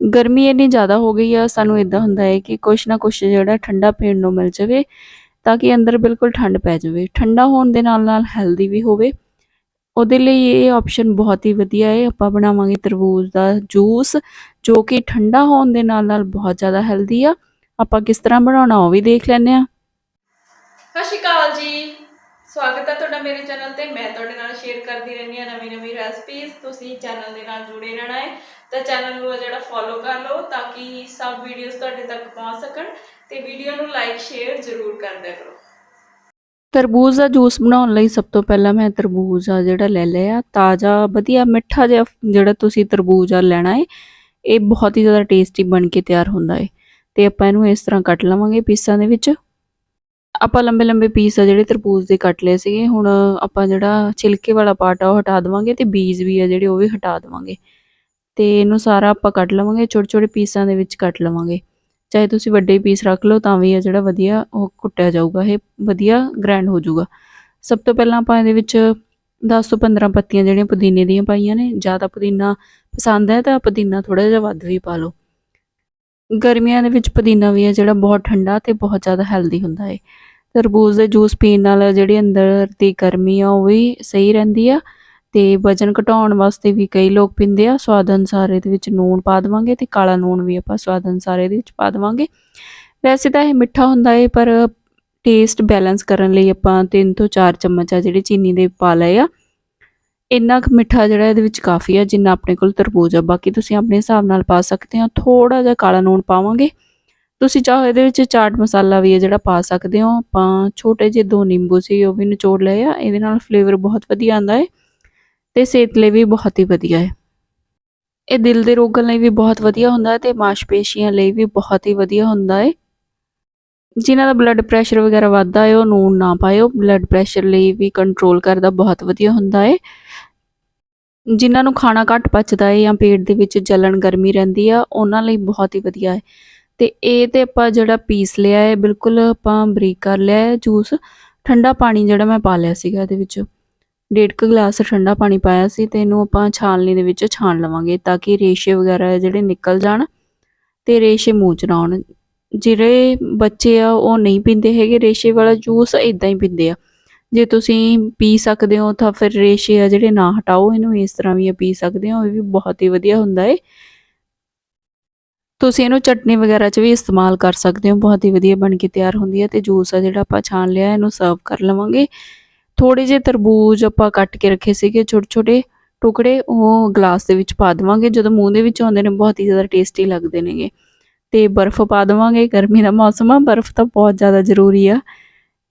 ਗਰਮੀ ਇੰਨੀ ਜ਼ਿਆਦਾ ਹੋ ਗਈ ਆ, ਸਾਨੂੰ ਇਦਾਂ ਹੁੰਦਾ ਹੈ ਕਿ ਕੁਛ ਨਾ ਕੁਛ ਜਿਹੜਾ ਠੰਡਾ ਪੀਣ ਨੂੰ ਮਿਲ ਜਾਵੇ ਤਾਂ ਕਿ ਅੰਦਰ ਬਿਲਕੁਲ ਠੰਡ ਪੈ ਜਾਵੇ। ਠੰਡਾ ਹੋਣ ਦੇ ਨਾਲ ਨਾਲ ਹੈਲਦੀ ਵੀ ਹੋਵੇ। ਉਹਦੇ ਲਈ ਇਹ ਆਪਸ਼ਨ ਬਹੁਤ ਹੀ ਵਧੀਆ ਹੈ। ਆਪਾਂ ਬਣਾਵਾਂਗੇ ਤਰਬੂਜ ਦਾ ਜੂਸ ਜੋ ਕਿ ਠੰਡਾ ਹੋਣ ਦੇ ਨਾਲ ਨਾਲ ਬਹੁਤ ਜ਼ਿਆਦਾ ਹੈਲਦੀ ਆ। ਆਪਾਂ ਕਿਸ ਤਰ੍ਹਾਂ ਬਣਾਉਣਾ ਉਹ ਵੀ ਦੇਖ ਲੈਂਦੇ ਆ ਸਤਿ ਸ਼੍ਰੀ ਅਕਾਲ ਜੀ। ਸਵਾਗਤ ਹੈ ਤੁਹਾਡਾ ਮੇਰੇ ਚੈਨਲ ਤੇ। ਮੈਂ ਤੁਹਾਡੇ ਨਾਲ ਸ਼ੇਅਰ ਕਰਦੀ ਰਹਿੰਦੀ ਹਾਂ ਨਵੀਂ ਨਵੀਂ ਰੈਸਪੀਜ਼ ਤੁਸੀਂ ਚੈਨਲ ਦੇ ਨਾਲ ਜੁੜੇ ਰਹਿਣਾ ਹੈ। ਤਾਂ ਚੈਨਲ ਨੂੰ ਜਿਹੜਾ ਫੋਲੋ ਕਰ ਲਓ ਤਾਂ ਕਿ ਸਭ ਵੀਡੀਓਜ਼ ਤੁਹਾਡੇ ਤੱਕ ਪਹੁੰਚ ਸਕਣ ਤੇ ਵੀਡੀਓ ਨੂੰ ਲਾਈਕ ਸ਼ੇਅਰ ਜ਼ਰੂਰ ਕਰ ਦਿਆ ਕਰੋ। ਤਰਬੂਜ ਦਾ ਜੂਸ ਬਣਾਉਣ ਲਈ ਸਭ ਤੋਂ ਪਹਿਲਾਂ ਮੈਂ ਤਰਬੂਜ ਆ ਜਿਹੜਾ ਲੈ ਲਿਆ। ਤਾਜ਼ਾ, ਵਧੀਆ, ਮਿੱਠਾ ਜਿਹਾ ਜਿਹੜਾ ਤੁਸੀਂ ਤਰਬੂਜ ਆ ਲੈਣਾ ਹੈ, ਇਹ ਬਹੁਤ ਹੀ ਜ਼ਿਆਦਾ ਟੇਸਟੀ ਬਣ ਕੇ ਤਿਆਰ ਹੁੰਦਾ ਹੈ। ਤੇ ਆਪਾਂ ਇਹਨੂੰ ਇਸ ਤਰ੍ਹਾਂ ਕੱਟ ਲਵਾਂਗੇ ਪੀਸਾਂ ਦੇ ਵਿੱਚ। ਆਪਾਂ ਲੰਬੇ ਲੰਬੇ ਪੀਸ ਆ ਜਿਹੜੇ ਤਰਬੂਜ ਦੇ ਕੱਟ ਲਏ ਸੀਗੇ, ਹੁਣ ਆਪਾਂ ਜਿਹੜਾ ਛਿਲਕੇ ਵਾਲਾ ਪਾਰਟ ਆ ਉਹ ਹਟਾ ਦੇਵਾਂਗੇ ਤੇ ਬੀਜ ਵੀ ਆ ਜਿਹੜੇ ਉਹ ਵੀ ਹਟਾ ਦੇਵਾਂਗੇ। ਤੇ ਇਹਨੂੰ ਸਾਰਾ ਆਪਾਂ ਕੱਟ ਲਵਾਂਗੇ, ਛੋਟੇ ਛੋਟੇ ਪੀਸਾਂ ਦੇ ਵਿੱਚ ਕੱਟ ਲਵਾਂਗੇ। ਚਾਹੇ ਤੁਸੀਂ ਵੱਡੇ ਪੀਸ ਰੱਖ ਲਓ ਤਾਂ ਵੀ ਆ ਜਿਹੜਾ ਵਧੀਆ ਉਹ ਕੁੱਟਿਆ ਜਾਊਗਾ, ਇਹ ਵਧੀਆ ਗ੍ਰੈਂਡ ਹੋ ਜਾਊਗਾ। ਸਭ ਤੋਂ ਪਹਿਲਾਂ ਆਪਾਂ ਇਹਦੇ ਵਿੱਚ 10 ਤੋਂ 15 ਪੱਤੀਆਂ ਜਿਹੜੀਆਂ ਪੁਦੀਨੇ ਦੀਆਂ ਪਾਈਆਂ ਨੇ, ਜ਼ਿਆਦਾ ਪੁਦੀਨਾ ਪਸੰਦ ਹੈ ਤਾਂ ਪੁਦੀਨਾ ਥੋੜਾ ਜਿਹਾ ਵੱਧ ਵੀ ਪਾ ਲਓ। ਗਰਮੀਆਂ ਦੇ ਵਿੱਚ ਪੁਦੀਨਾ ਵੀ ਹੈ ਜਿਹੜਾ ਬਹੁਤ ਠੰਡਾ ਤੇ ਬਹੁਤ ਜ਼ਿਆਦਾ ਹੈਲਦੀ ਹੁੰਦਾ ਹੈ ਤਰਬੂਜ ਦੇ ਜੂਸ ਪੀਣ ਨਾਲ ਜਿਹੜੀ ਅੰਦਰ ਦੀ ਗਰਮੀ ਆ ਉਹ ਵੀ ਸਹੀ ਰਹਿੰਦੀ ਆ ਤੇ ਵਜਨ ਘਟਾਉਣ ਵਾਸਤੇ ਵੀ ਕਈ ਲੋਕ ਪੀਂਦੇ ਆ, ਸਵਾਦ ਅਨੁਸਾਰ ਇਹਦੇ ਵਿੱਚ ਨੂਣ ਪਾ ਦੇਵਾਂਗੇ ਤੇ ਕਾਲਾ ਨੂਣ ਵੀ ਆਪਾਂ ਸਵਾਦ ਅਨੁਸਾਰ ਇਹਦੇ ਵਿੱਚ ਪਾ ਦੇਵਾਂਗੇ। ਵੈਸੇ ਤਾਂ ਇਹ ਮਿੱਠਾ ਹੁੰਦਾ ਹੈ ਪਰ ਟੇਸਟ ਬੈਲੈਂਸ ਕਰਨ ਲਈ ਆਪਾਂ 3 ਤੋਂ 4 ਚਮਚ ਆ ਜਿਹੜੇ ਚੀਨੀ ਦੇ ਪਾ ਲਏ ਆ। ਇੰਨਾ ਕੁ ਮਿੱਠਾ ਜਿਹੜਾ ਇਹਦੇ ਵਿੱਚ ਕਾਫੀ ਆ, ਜਿੰਨਾ ਆਪਣੇ ਕੋਲ ਤਰਬੂਜ ਆ। ਬਾਕੀ ਤੁਸੀਂ ਆਪਣੇ ਹਿਸਾਬ ਨਾਲ ਪਾ ਸਕਦੇ ਹੋ ਥੋੜਾ ਜਿਹਾ ਕਾਲਾ ਨੂਣ ਪਾਵਾਂਗੇ। ਤੁਸੀਂ ਚਾਹੋ ਇਹਦੇ ਵਿੱਚ ਚਾਟ ਮਸਾਲਾ ਵੀ ਹੈ ਜਿਹੜਾ ਪਾ ਸਕਦੇ ਹੋ। ਆਪਾਂ ਛੋਟੇ ਜਿਹੇ ਦੋ ਨਿੰਬੂ ਸੀ, ਉਹ ਵੀ ਨਿਚੋੜ ਲਏ ਆ। ਇਹਦੇ ਨਾਲ ਫਲੇਵਰ ਬਹੁਤ ਵਧੀਆ ਆਂਦਾ ਹੈ ਤੇ ਸਿਹਤ ਲਈ ਵੀ ਬਹੁਤ ਹੀ ਵਧੀਆ ਹੈ। ਇਹ ਦਿਲ ਦੇ ਰੋਗਾਂ ਲਈ ਵੀ ਬਹੁਤ ਵਧੀਆ ਹੁੰਦਾ ਹੈ ਤੇ ਮਾਸਪੇਸ਼ੀਆਂ ਲਈ ਵੀ ਬਹੁਤ ਹੀ ਵਧੀਆ ਹੁੰਦਾ ਹੈ। ਜਿਨ੍ਹਾਂ ਦਾ ਬਲੱਡ ਪ੍ਰੈਸ਼ਰ ਵਗੈਰਾ ਵੱਧਦਾ ਹੈ, ਉਹ ਨੂਣ ਨਾ ਪਾਇਓ। ਬਲੱਡ ਪ੍ਰੈਸ਼ਰ ਲਈ ਵੀ ਕੰਟਰੋਲ ਕਰਦਾ ਬਹੁਤ ਵਧੀਆ ਹੁੰਦਾ ਹੈ। ਜਿਨ੍ਹਾਂ ਨੂੰ ਖਾਣਾ ਘੱਟ ਪਚਦਾ ਹੈ ਜਾਂ ਪੇਟ ਦੇ ਵਿੱਚ ਜਲਣ ਗਰਮੀ ਰਹਿੰਦੀ ਆ, ਉਹਨਾਂ ਲਈ ਬਹੁਤ ਹੀ ਵਧੀਆ ਹੈ। ਤੇ ਇਹ ਤੇ ਆਪਾਂ ਜਿਹੜਾ ਪੀਸ ਲਿਆ ਹੈ, ਬਿਲਕੁਲ ਆਪਾਂ ਬਰੀਕ ਕਰ ਲਿਆ ਹੈ ਜੂਸ। ਠੰਡਾ ਪਾਣੀ ਜਿਹੜਾ ਮੈਂ ਪਾ ਲਿਆ ਸੀਗਾ ਇਹਦੇ ਵਿੱਚ। ਡੇਢ ਕੁ ਗਲਾਸ ਠੰਡਾ ਪਾਣੀ ਪਾਇਆ ਸੀ ਤੇ ਇਹਨੂੰ ਆਪਾਂ ਛਾਨਣੀ ਦੇ ਵਿੱਚ ਛਾਣ ਲਵਾਂਗੇ ਤਾਂ ਕਿ ਰੇਸ਼ੇ ਵਗੈਰਾ ਜਿਹੜੇ ਨਿਕਲ ਜਾਣ ਤੇ ਰੇਸ਼ੇ ਮੂੰਹ ਚ ਨਾ ਆਉਣ। ਜਿਹੜੇ ਬੱਚੇ ਆ, ਉਹ ਨਹੀਂ ਪੀਂਦੇ ਹੈਗੇ। ਰੇਸ਼ੇ ਵਾਲਾ ਜੂਸ ਇਦਾਂ ਹੀ ਪੀਂਦੇ ਆ। ਜੇ ਤੁਸੀਂ ਪੀ ਸਕਦੇ ਹੋ ਤਾਂ ਫਿਰ ਰੇਸ਼ੇ ਆ ਜਿਹੜੇ ਨਾ ਹਟਾਓ, ਇਹਨੂੰ ਇਸ ਤਰ੍ਹਾਂ ਵੀ ਪੀ ਸਕਦੇ ਹੋ, ਇਹ ਵੀ ਬਹੁਤ ਹੀ ਵਧੀਆ ਹੁੰਦਾ ਏ। ਤੁਸੀਂ ਇਹਨੂੰ ਚਟਨੀ ਵਗੈਰਾ 'ਚ ਵੀ ਇਸਤੇਮਾਲ ਕਰ ਸਕਦੇ ਹੋ, ਬਹੁਤ ਹੀ ਵਧੀਆ ਬਣ ਕੇ ਤਿਆਰ ਹੁੰਦੀ ਹੈ ਤੇ ਜੂਸ ਆ ਜਿਹੜਾ ਆਪਾਂ ਛਾਣ ਲਿਆ, ਇਹਨੂੰ ਸਰਵ ਕਰ ਲਵਾਂਗੇ। ਥੋੜੇ ਜਿਹੇ ਤਰਬੂਜ ਆਪਾਂ ਕੱਟ ਕੇ ਰੱਖੇ ਸੀਗੇ ਛੋਟੇ ਛੋਟੇ ਟੁਕੜੇ, ਉਹ ਗਲਾਸ ਦੇ ਵਿੱਚ ਪਾ ਦੇਵਾਂਗੇ। ਜਦੋਂ ਮੂੰਹ ਦੇ ਵਿੱਚ ਆਉਂਦੇ ਨੇ, ਬਹੁਤ ਹੀ ਜ਼ਿਆਦਾ ਟੇਸਟੀ ਲੱਗਦੇ ਨੇਗੇ। ਤੇ ਬਰਫ਼ ਪਾ ਦੇਵਾਂਗੇ, ਗਰਮੀ ਦਾ ਮੌਸਮ ਆ, ਬਰਫ਼ ਤਾਂ ਬਹੁਤ ਜ਼ਿਆਦਾ ਜ਼ਰੂਰੀ ਆ।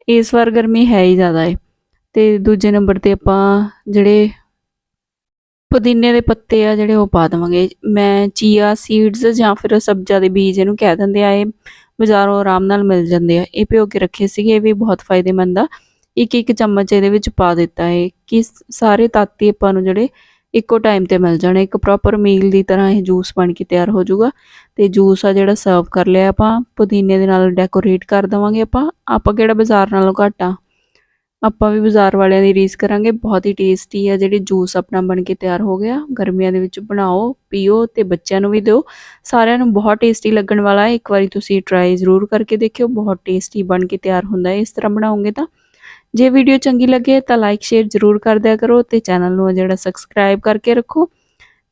ਇਸ ਵਾਰ ਗਰਮੀ ਹੈ ਹੀ ਜ਼ਿਆਦਾ ਹੈ ਤੇ ਦੂਜੇ ਨੰਬਰ ਤੇ ਆਪਾਂ ਜਿਹੜੇ ਪੁਦੀਨੇ ਦੇ ਪੱਤੇ ਆ ਜਿਹੜੇ ਉਹ ਪਾ ਦੇਵਾਂਗੇ। ਮੈਂ ਚੀਆ ਸੀਡਸ ਜਾਂ ਫਿਰ ਸਬਜ਼ਾ ਦੇ ਬੀਜ ਇਹਨੂੰ ਕਹਿ ਦਿੰਦੇ ਆ, ਇਹ ਬਾਜ਼ਾਰੋਂ ਆਰਾਮ ਨਾਲ ਮਿਲ ਜਾਂਦੇ ਆ। ਇਹ ਭਿਓ ਕੇ ਰੱਖੇ ਸੀਗੇ, ਇਹ ਵੀ ਬਹੁਤ ਫਾਇਦੇਮੰਦ ਆ। ਇੱਕ ਇੱਕ ਚਮਚ ਇਹਦੇ ਵਿੱਚ ਪਾ ਦਿੱਤਾ ਹੈ ਕਿ ਸਾਰੇ ਤਾਤੀ ਆਪਾਂ ਨੂੰ ਜਿਹੜੇ ਇੱਕੋ ਟਾਈਮ ਤੇ ਮਿਲ ਜਾਣੇ। ਇੱਕ ਪ੍ਰੋਪਰ ਮੀਲ ਦੀ ਤਰ੍ਹਾਂ ਇਹ ਜੂਸ ਬਣ ਕੇ ਤਿਆਰ ਹੋ ਜਾਊਗਾ। ਤੇ ਜੂਸ ਆ ਜਿਹੜਾ ਸਰਵ ਕਰ ਲਿਆ ਆਪਾਂ। ਪੁਦੀਨੇ ਦੇ ਨਾਲ ਡੈਕੋਰੇਟ ਕਰ ਦਵਾਂਗੇ ਆਪਾਂ। ਆਪਾਂ ਕਿਹੜਾ ਬਾਜ਼ਾਰ ਨਾਲੋਂ ਘੱਟ ਆ? ਆਪਾਂ ਵੀ ਬਾਜ਼ਾਰ ਵਾਲਿਆਂ ਦੀ ਰੀਸ ਕਰਾਂਗੇ, ਬਹੁਤ ਹੀ ਟੇਸਟੀ ਆ ਜਿਹੜੇ ਜੂਸ ਆਪਣਾ ਬਣ ਕੇ ਤਿਆਰ ਹੋ ਗਿਆ। ਗਰਮੀਆਂ ਦੇ ਵਿੱਚ ਬਣਾਓ, ਪੀਓ ਤੇ ਬੱਚਿਆਂ ਨੂੰ ਵੀ ਦਿਓ। ਸਾਰਿਆਂ ਨੂੰ ਬਹੁਤ ਟੇਸਟੀ ਲੱਗਣ ਵਾਲਾ ਹੈ, ਇੱਕ ਵਾਰੀ ਤੁਸੀਂ ਟਰਾਈ ਜ਼ਰੂਰ ਕਰਕੇ ਦੇਖਿਓ, ਬਹੁਤ ਟੇਸਟੀ ਬਣ ਕੇ ਤਿਆਰ ਹੁੰਦਾ ਹੈ, ਇਸ ਤਰ੍ਹਾਂ ਬਣਾਉਂਗੇ ਤਾਂ। ਜੇ ਵੀਡੀਓ ਚੰਗੀ ਲੱਗੇ ਤਾਂ ਲਾਈਕ ਸ਼ੇਅਰ ਜ਼ਰੂਰ ਕਰ ਦਿਆ ਕਰੋ ਤੇ ਚੈਨਲ ਨੂੰ ਜਿਹੜਾ ਸਬਸਕ੍ਰਾਈਬ ਕਰਕੇ ਰੱਖੋ।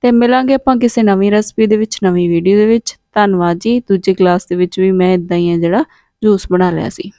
ਤੇ ਮਿਲਾਂਗੇ ਆਪਾਂ ਕਿਸੇ ਨਵੀਂ ਰੈਸਪੀ ਦੇ ਵਿੱਚ, ਨਵੀਂ ਵੀਡੀਓ ਦੇ ਵਿੱਚ। ਧੰਨਵਾਦ ਜੀ, ਦੂਜੇ ਕਲਾਸ ਦੇ ਵਿੱਚ ਵੀ ਮੈਂ ਇਦਾਂ ਹੀ ਆ ਜਿਹੜਾ ਜੂਸ ਬਣਾ ਲਿਆ ਸੀ।